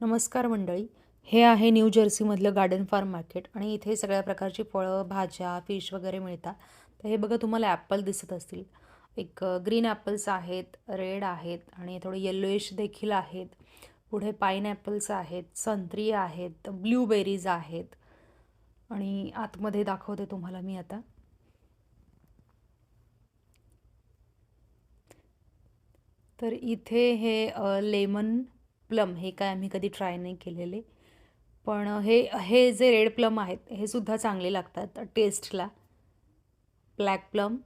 नमस्कार मंडळी. हे आहे न्यू जर्सीमधलं गार्डन फार्म मार्केट आणि इथे सगळ्या प्रकारची फळं भाज्या फिश वगैरे मिळतात. तर हे बघा तुम्हाला ॲपल दिसत असतील. एक ग्रीन ॲपल्स आहेत रेड आहेत आणि थोडे येल्लोइश देखील आहेत. पुढे पाईन ॲपल्स आहेत संत्री आहेत ब्ल्यूबेरीज आहेत. आणि आतमध्ये दाखवते तुम्हाला मी आता. तर इथे हे लेमन प्लम हे काय आम्ही कधी ट्राय नाही केलेले. पण हे हे जे रेड प्लम आहेत हे सुद्धा चांगले लागतात टेस्टला. Black plum.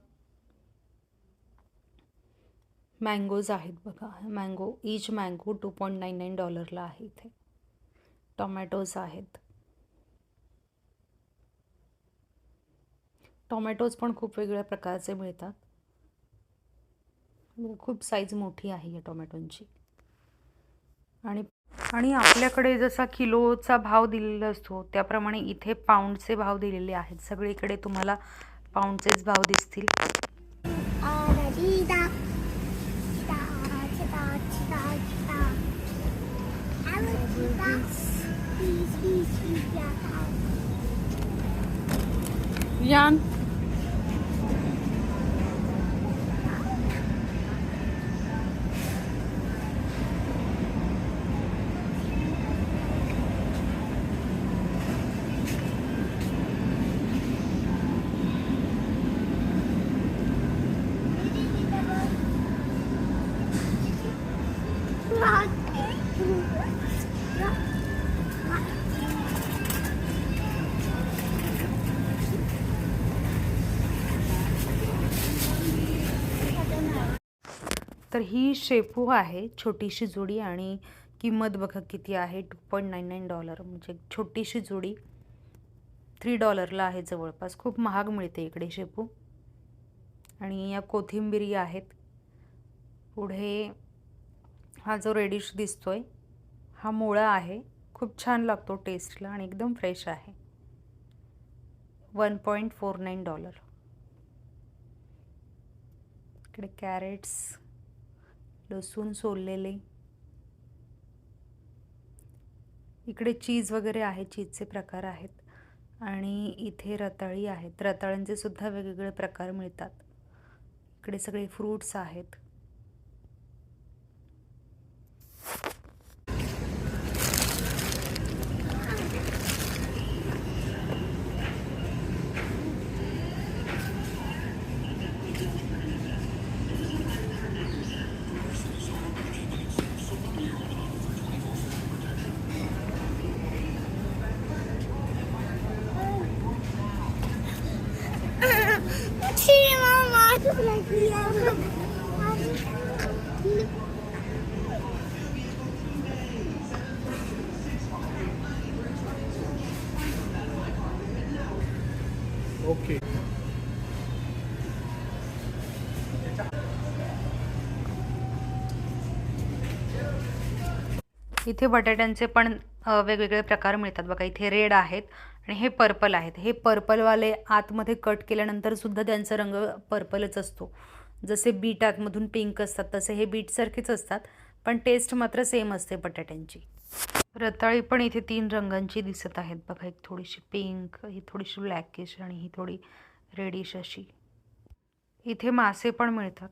मँगोज आहेत बघा. Mango each mango two point nine nine डॉलरला आहे इथे. टोमॅटोज आहेत. टोमॅटोज पण खूप वेगवेगळ्या प्रकारचे मिळतात. खूप साईज मोठी आहे या टोमॅटोंची. आणि आणि आपल्याकडे जसा किलोचा भाव दिलेला असतो त्याप्रमाणे इथे पाऊंडचे भाव दिलेले आहेत. सगळीकडे तुम्हाला पाऊंडचेच भाव दिसतील. यान? तर ही शेपू आहे छोटीशी जोडी आणि किंमत बघा किती आहे two point nine nine dollar म्हणजे छोटीशी जोडी थ्री डॉलरला आहे जवळपास. खूप महाग मिळते इकडे शेपू. आणि या कोथिंबिरी आहेत. पुढे हा जो रेडिश दिसतोय हा मुळा आहे. खूप छान लागतो टेस्टला आणि एकदम फ्रेश आहे. One point four nine dollar इकडे कॅरेट्स लसूण सोललेले. इकडे चीज वगैरे आहे चीजचे प्रकार आहेत. आणि इथे रताळी आहेत. रताळ्यांचे सुद्धा वेगवेगळे प्रकार मिळतात. इकडे सगळे फ्रूट्स आहेत. ओके. इथे बटाट्यांचे पण वेगवेगळे प्रकार मिळतात. बघा इथे रेड आहेत आणि हे पर्पल आहेत. हे पर्पलवाले आतमध्ये कट केल्यानंतर सुद्धा त्यांचा रंग पर्पलच असतो. जसे बीट आतमधून पिंक असतात तसे हे बीटसारखेच असतात पण टेस्ट मात्र सेम असते बटाट्यांची. रताळी पण इथे तीन रंगांची दिसत आहेत. बघा एक थोडीशी पिंक ही थोडीशी ब्लॅकिश आणि ही थोडी रेडिश अशी. इथे मासे पण मिळतात.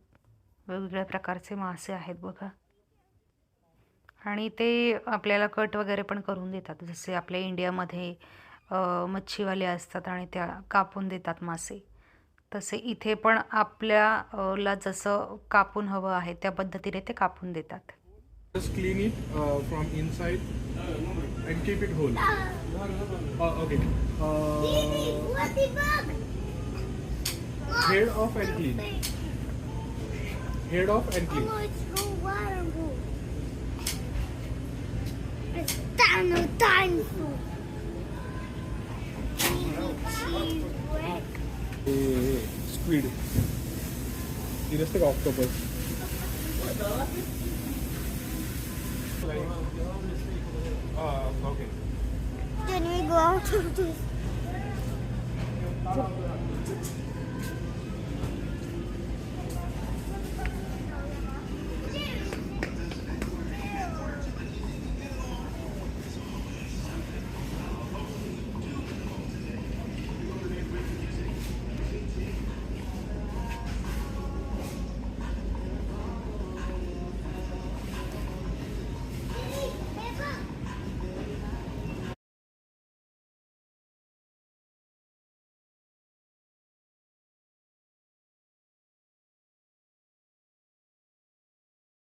वेगवेगळ्या प्रकारचे मासे आहेत बघा. आणि ते आपल्याला कट वगैरे पण करून देतात. जसे आपल्या इंडियामध्ये मच्छीवाले असतात आणि त्या कापून देतात मासे. तसे इथे पण आपल्याला जसं कापून हवं आहे त्या पद्धतीने ते कापून देतात. Just clean Squid. Here is the octopus. Can we go out this?